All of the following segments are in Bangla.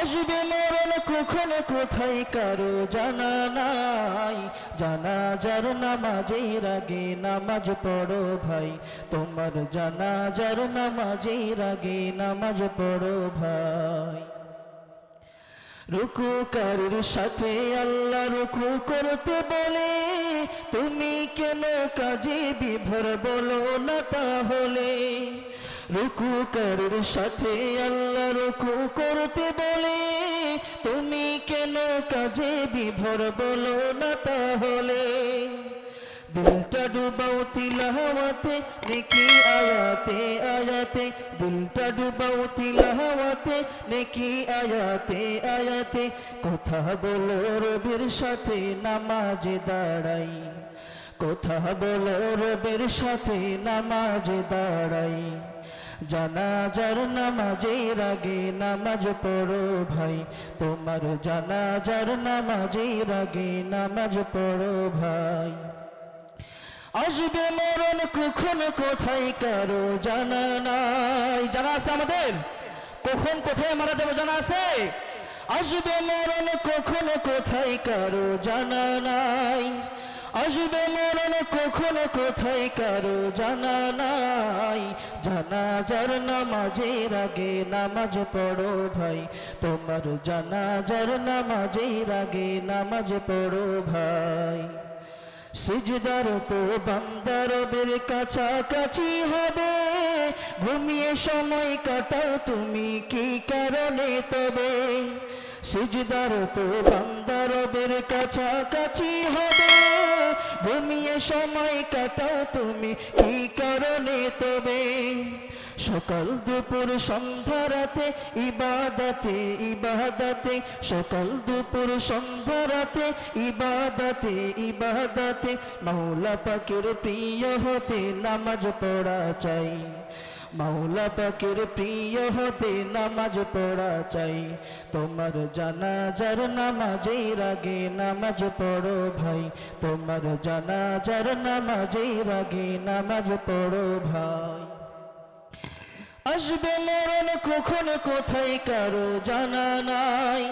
আসবে মরণ কখন, কোথায় কারও জানা নাই। জানা যার নামাজের আগে নামাজ পড়ো ভাই। তোমার জানা যার নামাজের আগে নামাজ পড়ো ভাই। রুকু কারির সাথে আল্লাহ রুকু করতে বলে। তুমি কেন কাজে বিভোর বলো না তাহলে? রুকু কারির সাথে আল্লাহ রুকু করতে বলে। তুমি কেন কাজে বিভোর বলো না তাহলে? দিলটা ডুবাও তিলাওয়াতে, নেকি আয়াতে আয়াতে। দিলটা ডুবাও তিলাওয়াতে, নেকি আয়াতে আয়াতে। কথা বলো রবির সাথে, নামাজে দাঁড়াই। কথা বলো রবের সাথে, নামাজে দাঁড়াই। জানাজার নামাজের আগে নামাজ পড়ো ভাই। তোমার জানাজার নামাজের আগে নামাজ পড়ো ভাই। আসবে মরণ কখন, কোথায়, কারও জানা নাই। জানা আছে আমাদের? কখন, কোথায় মারা যাবে জানা আছে? আসবে মরণ কখন, কোথায়, কারও জানা নাই। আসবে মরণ কখন কোথায় কারও জানা নাই। জানা যার নামাজের আগে নামাজ পড়ো ভাই। তোমার জানা যার নামাজের আগে নামাজ পড়ো ভাই। সিজদার তো বান্দার বের কাছাকাছি হবে। ঘুমিয়ে সময় কাটাও তুমি কি কারণে তবে? সিজদার তো বান্দার বের কাছাকাছি হবে। ঘুমিয়ে সময় কাটাও তুমি, কি কারণে তবে? সকাল দুপুর সন্ধ্যা রাতে ইবাদতে ইবাদতে। সকাল দুপুর সন্ধ্যা রাতে ইবাদতে ইবাদতে। মাওলা পাকের প্রিয় হতে নামাজ পড়া চাই। মাওলা পাকের প্রিয় হতে নামাজ পড়া চাই। তোমার জানাজার নামাজের আগে নামাজ পড়ো ভাই। তোমার জানাজার নামাজের আগে নামাজ পড়ো ভাই। আসবে মরণ কখন, কোথায় কারও জানা নাই।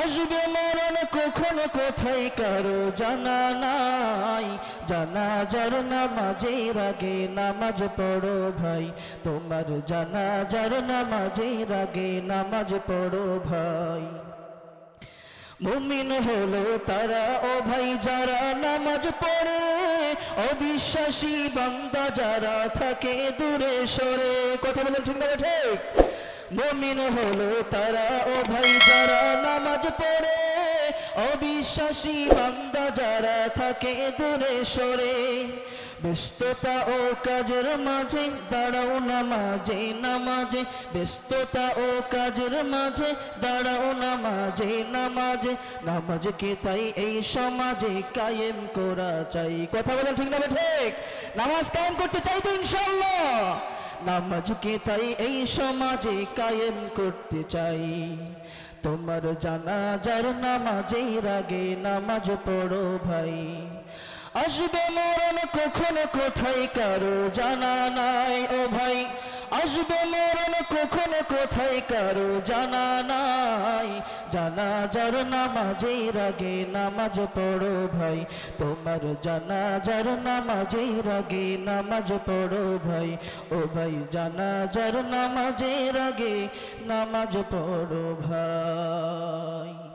আসবে মরণ কখন কোথায় কারও জানা নাই। জানা যার নামাজের আগে নামাজ পড়ো ভাই। তোমার জানা যার নামাজের আগে নামাজ পড়ো ভাই। মুমিন হলো তারা, ও ভাই যারা নামাজ পড়ে, অবিশ্বাসী বান্দা যারা থাকে দূরে সরে। কথা বলেন ঠিক না ঠিক? মুমিন হলো তারা, ও ভাই যারা নামাজ পড়ে, অবিশ্বাসী বান্দা যারা থাকে দূরে সরে, ব্যস্ততা ও কাজের মাঝে, দাঁড়াও নামাজে নামাজে, ব্যস্ততা ও কাজের মাঝে, দাঁড়াও নামাজে নামাজে নামাজকে তাই এই সমাজে কায়েম করা চাই? কথা বলেন ঠিক না ঠিক? নামাজ কায়েম করতে চাই তো ইনশাল্লাহ নামাজকে তাই এই সমাজে কায়েম করতে চাই? তোমার জানা যার নামাজেই রাগে নামাজ পড়ো ভাই। আসবে মরণ কখন, কোথায়, কারও জানা নাই, ও ভাই। আসবে মরণ কখন, কোথায় কারও জানা নাই। জানা যার নামাজের রাগে, নামাজ পড়ো ভাই। তোমার জানা যার নামাজের রাগে, নামাজ পড়ো ভাই। ও ভাই জানা যার নামাজের আগে নামাজ পড়ো ভাই।